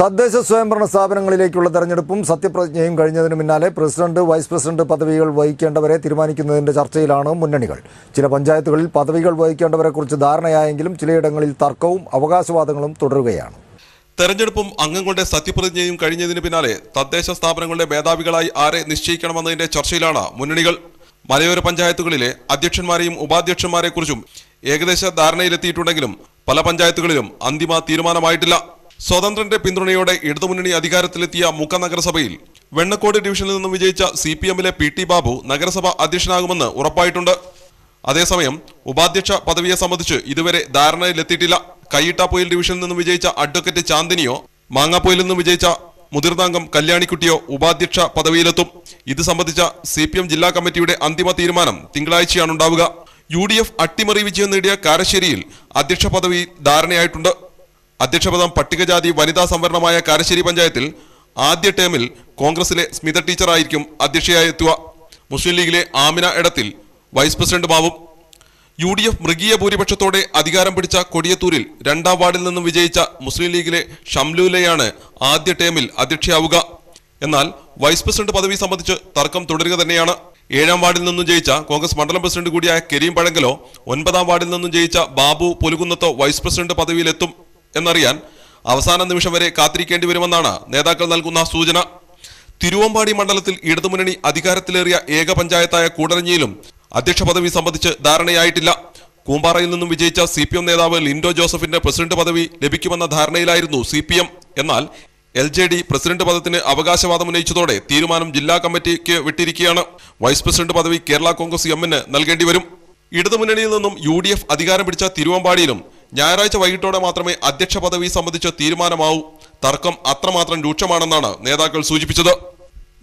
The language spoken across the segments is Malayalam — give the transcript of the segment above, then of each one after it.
തദ്ദേശ സ്വയംഭരണ സ്ഥാപനങ്ങളിലേക്കുള്ള തെരഞ്ഞെടുപ്പും സത്യപ്രതിജ്ഞയും കഴിഞ്ഞതിന് പിന്നാലെ പ്രസിഡന്റ് വൈസ് പ്രസിഡന്റ് പദവികൾ വഹിക്കേണ്ടവരെ തീരുമാനിക്കുന്നതിന്റെ ചർച്ചയിലാണ് മുന്നണികൾ. ചില പഞ്ചായത്തുകളിൽ പദവികൾ വഹിക്കേണ്ടവരെക്കുറിച്ച് ധാരണയായെങ്കിലും ചിലയിടങ്ങളിൽ തർക്കവും അവകാശവാദങ്ങളും തുടരുകയാണ്. തെരഞ്ഞെടുപ്പും അംഗങ്ങളുടെ സത്യപ്രതിജ്ഞയും കഴിഞ്ഞതിന് പിന്നാലെ തദ്ദേശ സ്ഥാപനങ്ങളുടെ മേധാവികളായി ആരെ നിശ്ചയിക്കണമെന്നതിന്റെ ചർച്ചയിലാണ് മുന്നണികൾ. മലയോര പഞ്ചായത്തുകളിലെ അധ്യക്ഷന്മാരെയും ഉപാധ്യക്ഷന്മാരെക്കുറിച്ചും ഏകദേശ ധാരണയിലെത്തിയിട്ടുണ്ടെങ്കിലും പല പഞ്ചായത്തുകളിലും അന്തിമ തീരുമാനമായിട്ടില്ല. സ്വതന്ത്രന്റെ പിന്തുണയോടെ ഇടതുമുന്നണി അധികാരത്തിലെത്തിയ മുക്ക നഗരസഭയിൽ വെണ്ണക്കോട് ഡിവിഷനിൽ നിന്നും വിജയിച്ച സി പി എമ്മിലെ പി ടി ബാബു നഗരസഭ അധ്യക്ഷനാകുമെന്ന് ഉറപ്പായിട്ടുണ്ട്. അതേസമയം ഉപാധ്യക്ഷ പദവിയെ സംബന്ധിച്ച് ഇതുവരെ ധാരണയിലെത്തിയിട്ടില്ല. കൈയിട്ടാപ്പൊയിൽ ഡിവിഷനിൽ നിന്നും വിജയിച്ച അഡ്വക്കേറ്റ് ചാന്ദിനിയോ മാങ്ങാപ്പൊയിൽ നിന്നും വിജയിച്ച മുതിർന്ന അംഗം കല്യാണിക്കുട്ടിയോ ഉപാധ്യക്ഷ പദവിയിലെത്തും. ഇത് സംബന്ധിച്ച സി പി എം ജില്ലാ കമ്മിറ്റിയുടെ അന്തിമ തീരുമാനം തിങ്കളാഴ്ചയാണ് ഉണ്ടാവുക. യു ഡി എഫ് അട്ടിമറി വിജയം നേടിയ കാരശ്ശേരിയിൽ അധ്യക്ഷ പദവി ധാരണയായിട്ടുണ്ട്. അധ്യക്ഷപദം പട്ടികജാതി വനിതാ സംവരണമായ കാരശ്ശേരി പഞ്ചായത്തിൽ ആദ്യ ടേമിൽ കോൺഗ്രസിലെ സ്മിത ടീച്ചറായിരിക്കും അധ്യക്ഷയായി എത്തുക മുസ്ലിം ലീഗിലെ ആമിന ഇടത്തിൽ വൈസ് പ്രസിഡന്റുമാവും യു ഡി എഫ് മൃഗീയ ഭൂരിപക്ഷത്തോടെ അധികാരം പിടിച്ച കൊടിയത്തൂരിൽ രണ്ടാം വാർഡിൽ നിന്നും വിജയിച്ച മുസ്ലിം ലീഗിലെ ഷംലൂലയാണ് ആദ്യ ടേമിൽ അധ്യക്ഷയാവുക. എന്നാൽ വൈസ് പ്രസിഡന്റ് പദവി സംബന്ധിച്ച് തർക്കം തുടരുക തന്നെയാണ്. ഏഴാം വാർഡിൽ നിന്നും ജയിച്ച കോൺഗ്രസ് മണ്ഡലം പ്രസിഡന്റ് കൂടിയായ കരീം പഴങ്കലോ ഒൻപതാം വാർഡിൽ നിന്നും ജയിച്ച ബാബു പൊലുകുന്നത്തോ വൈസ് പ്രസിഡന്റ് പദവിയിലെത്തും. എന്നറിയാൻ അവസാന നിമിഷം വരെ കാത്തിരിക്കേണ്ടി വരുമെന്നാണ് നേതാക്കൾ നൽകുന്ന സൂചന. തിരുവമ്പാടി മണ്ഡലത്തിൽ ഇടതുമുന്നണി അധികാരത്തിലേറിയ ഏക പഞ്ചായത്തായ കൂടരഞ്ഞിയിലും അധ്യക്ഷ പദവി സംബന്ധിച്ച് ധാരണയായിട്ടില്ല. കൂമ്പാറയിൽ നിന്നും വിജയിച്ച സി പി എം നേതാവ് ലിൻഡോ ജോസഫിന്റെ പ്രസിഡന്റ് പദവി ലഭിക്കുമെന്ന ധാരണയിലായിരുന്നു സി പി എം. എന്നാൽ എൽ ജെ ഡി പ്രസിഡന്റ് പദത്തിന് അവകാശവാദം ഉന്നയിച്ചതോടെ തീരുമാനം ജില്ലാ കമ്മിറ്റിക്ക് വിട്ടിരിക്കുകയാണ്. വൈസ് പ്രസിഡന്റ് പദവി കേരള കോൺഗ്രസ് എമ്മിന് നൽകേണ്ടി വരും. ഇടതുമുന്നണിയിൽ നിന്നും യു ഡി എഫ് അധികാരം പിടിച്ച തിരുവമ്പാടിയിലും ഞായറാഴ്ച വൈകിട്ടോടെ മാത്രമേ അധ്യക്ഷ പദവി സംബന്ധിച്ച് തീരുമാനമാവൂ. തർക്കം അത്രമാത്രം രൂക്ഷമാണെന്നാണ് നേതാക്കൾ സൂചിപ്പിച്ചത്.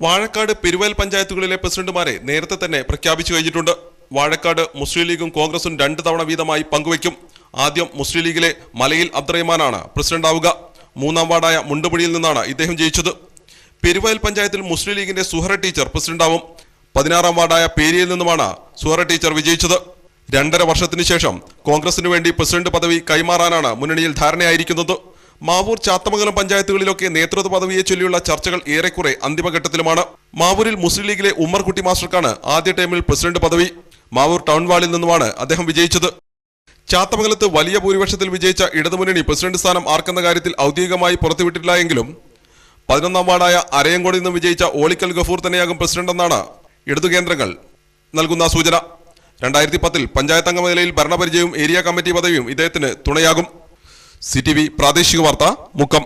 വാഴക്കാട് പെരുവയൽ പഞ്ചായത്തുകളിലെ പ്രസിഡന്റുമാരെ നേരത്തെ തന്നെ പ്രഖ്യാപിച്ചു കഴിഞ്ഞിട്ടുണ്ട്. വാഴക്കാട് മുസ്ലിം ലീഗും കോൺഗ്രസും രണ്ട് തവണ വീതമായി പങ്കുവയ്ക്കും. ആദ്യം മുസ്ലിം ലീഗിലെ മലയിൽ അബ്ദുറഹ്മാനാണ് പ്രസിഡന്റാവുക മൂന്നാം വാർഡായ മുണ്ടുപുഴിയിൽ നിന്നാണ് ഇദ്ദേഹം ജയിച്ചത്. പെരുവയൽ പഞ്ചായത്തിൽ മുസ്ലിം ലീഗിന്റെ സുഹറ ടീച്ചർ പ്രസിഡന്റാവും. പതിനാറാം വാർഡായ പേരിയിൽ നിന്നുമാണ് സുഹറ ടീച്ചർ വിജയിച്ചത്. രണ്ടര വർഷത്തിനു ശേഷം കോൺഗ്രസിനു വേണ്ടി പ്രസിഡന്റ് പദവി കൈമാറാനാണ് മുന്നണിയിൽ ധാരണയായിരിക്കുന്നത്. മാവൂർ ചാത്തമംഗലം പഞ്ചായത്തുകളിലൊക്കെ നേതൃത്വ പദവിയെ ചൊല്ലിയുള്ള ചർച്ചകൾ ഏറെക്കുറെ അന്തിമഘട്ടത്തിലുമാണ്. മാവൂരിൽ മുസ്ലിം ലീഗിലെ ഉമ്മർകുട്ടി മാസ്റ്റർക്കാണ് ആദ്യ ടൈമിൽ പ്രസിഡന്റ് പദവി. മാവൂർ ടൗൺ വാളിൽ നിന്നുമാണ് അദ്ദേഹം വിജയിച്ചത്. ചാത്തമംഗലത്ത് വലിയ ഭൂരിപക്ഷത്തിൽ വിജയിച്ച ഇടതുമുന്നണി പ്രസിഡന്റ് സ്ഥാനം ആർക്കെന്ന കാര്യത്തിൽ ഔദ്യോഗികമായി പുറത്തുവിട്ടില്ല എങ്കിലും പതിനൊന്നാം വാർഡായ അരയങ്കോടിൽ നിന്നും വിജയിച്ച ഓളിക്കൽ ഗഫൂർ തന്നെയാകും പ്രസിഡന്റെന്നാണ് ഇടതു കേന്ദ്രങ്ങൾ നൽകുന്ന സൂചന. രണ്ടായിരത്തി പത്തിൽ പഞ്ചായത്ത് അംഗ നിലയിൽ ഭരണപരിചയവും ഏരിയ കമ്മിറ്റി പദവിയും ഇദ്ദേഹത്തിന് തുണയാകും. സി പ്രാദേശിക വാർത്ത മുക്കം.